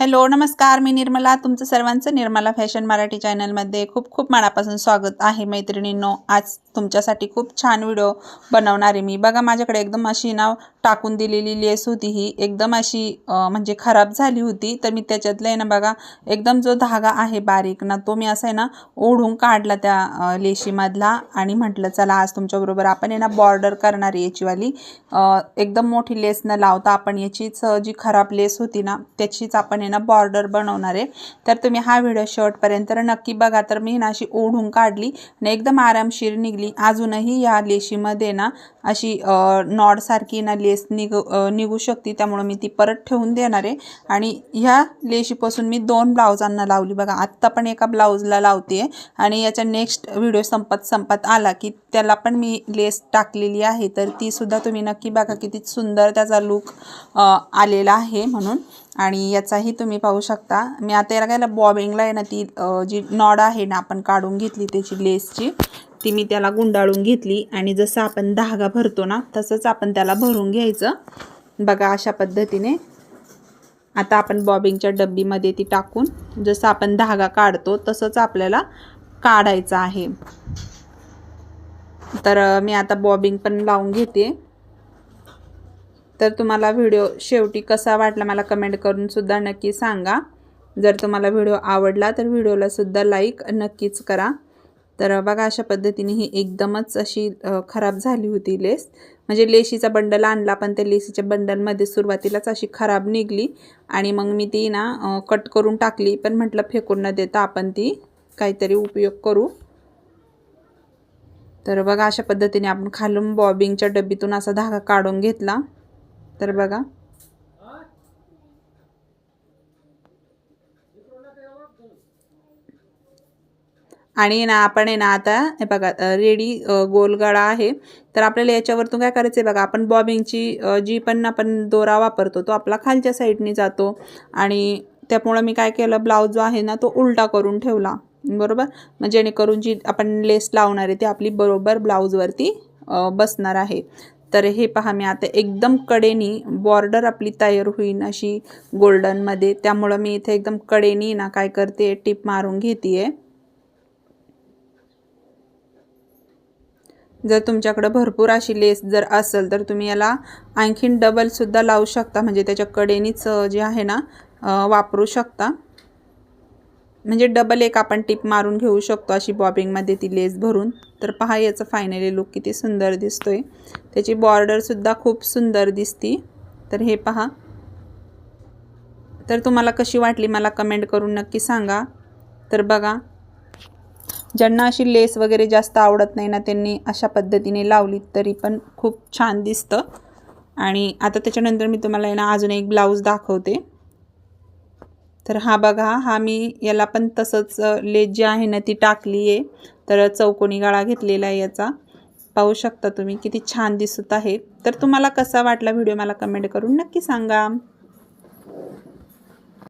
Hello नमस्कार मी निर्मला. तुमचं सर्वांचं निर्मला फॅशन मराठी चॅनलमध्ये खूप खूप मनापासून स्वागत आहे मैत्रिणींनो. आज तुमच्यासाठी खूप छान व्हिडिओ बनवणार आहे मी. बघा माझ्याकडे एकदम अशी नाव टाकून दिलेली लेस होती ही. एकदम अशी म्हणजे खराब झाली होती. तर मी त्याच्यातलं आहे ना बघा एकदम जो धागा आहे बारीक ना तो मी असा आहे ना ओढून काढला त्या लेशीमधला आणि म्हटलं चला आज तुमच्याबरोबर आपण आहे ना बॉर्डर करणार आहे याचीवाली. एकदम मोठी लेस न लावता आपण याचीच जी खराब लेस होती ना त्याचीच आपण आहे ना बॉर्डर बनवणार आहे. तर तुम्ही हा व्हिडिओ शेवटपर्यंत नक्की बघा. तर मी ना अशी ओढून काढली आणि एकदम आरामशीर निघली. अजूनही या लेशीमध्ये ना अशी नॉडसारखी ना लेस निघ निघू निघू शकते त्यामुळं मी ती परत ठेवून देणार आहे. आणि ह्या लेशीपासून मी दोन ब्लाउजांना लावली. बघा आत्ता पण एका ब्लाऊजला लावते आणि याच्या नेक्स्ट व्हिडिओ संपत संपत आला की त्याला पण मी लेस टाकलेली आहे. तर तीसुद्धा तुम्ही नक्की बघा किती सुंदर त्याचा लुक आलेला आहे म्हणून. आणि याचाही तुम्ही पाहू शकता. मी आता याला काय बॉबिंगला आहे ना ती जी नॉड आहे ना आपण काढून घेतली त्याची लेसची ती मी त्याला गुंडाळून घेतली. आणि जसं आपण धागा भरतो ना तसंच आपण त्याला भरून घ्यायचं. बघा अशा पद्धतीने. आता आपण बॉबिंगच्या डब्बीमध्ये ती टाकून जसं आपण धागा काढतो तसंच आपल्याला काढायचं आहे. तर मी आता बॉबिंग पण लावून घेते. तर तुम्हाला व्हिडिओ शेवटी कसा वाटला मला कमेंट करूनसुद्धा नक्की सांगा. जर तुम्हाला व्हिडिओ आवडला तर व्हिडिओलासुद्धा लाईक नक्कीच करा. तर बघा अशा पद्धतीने ही एकदमच अशी खराब झाली होती लेस. म्हणजे लेशीचा बंडल आणला पण त्या लेसीच्या बंडलमध्ये सुरुवातीलाच अशी खराब निघली आणि मग मी ती ना कट करून टाकली. पण म्हटलं फेकून न देता आपण ती काहीतरी उपयोग करू. तर बघा अशा पद्धतीने आपण खालून बॉबिंगच्या डब्बीतून असा धागा काढून घेतला. तर बघा. आणि ना आपण आहे ना आता हे बघा रेडी गोलगळा आहे. तर आपल्याला याच्यावरतून काय करायचं आहे बघा आपण बॉबिंगची जी पण आपण दोरा वापरतो तो आपला खालच्या साईडनी जातो. आणि त्यामुळं मी काय केलं ब्लाऊज जो आहे ना तो उलटा करून ठेवला. बरोबर? मग जेणेकरून जी आपण लेस लावणार आहे ती आपली बरोबर ब्लाऊजवरती बसणार आहे. तर हे पहा मी आता एकदम कडेनी बॉर्डर आपली तयार होईन अशी गोल्डनमध्ये त्यामुळं मी इथे एकदम कडेनी ना काय करते टिप मारून घेते आहे जर तुमच्याकडं भरपूर अशी लेस जर असेल तर तुम्ही याला आणखीन डबलसुद्धा लावू शकता. म्हणजे त्याच्या कडेनीच जे आहे ना वापरू शकता. म्हणजे डबल एक आपण टिप मारून घेऊ शकतो अशी बॉबिंगमध्ये ती लेस भरून. तर पहा याचं फायनली लुक किती सुंदर दिसतोय. त्याची बॉर्डरसुद्धा खूप सुंदर दिसती. तर हे पहा. तर तुम्हाला कशी वाटली मला कमेंट करून नक्की सांगा. तर बघा ज्यांना अशी लेस वगैरे जास्त आवडत नाही ना त्यांनी अशा पद्धतीने लावली तरी पण खूप छान दिसतं. आणि आता त्याच्यानंतर मी तुम्हाला ना अजून एक ब्लाऊज दाखवते. तर हा बघा हा मी याला पण तसंच लेस जी आहे ना ती टाकली आहे. तर चौकोनी गळा घेतलेला आहे याचा. पाहू शकता तुम्ही किती छान दिसत आहे. तर तुम्हाला कसा वाटला व्हिडिओ मला कमेंट करून नक्की सांगा.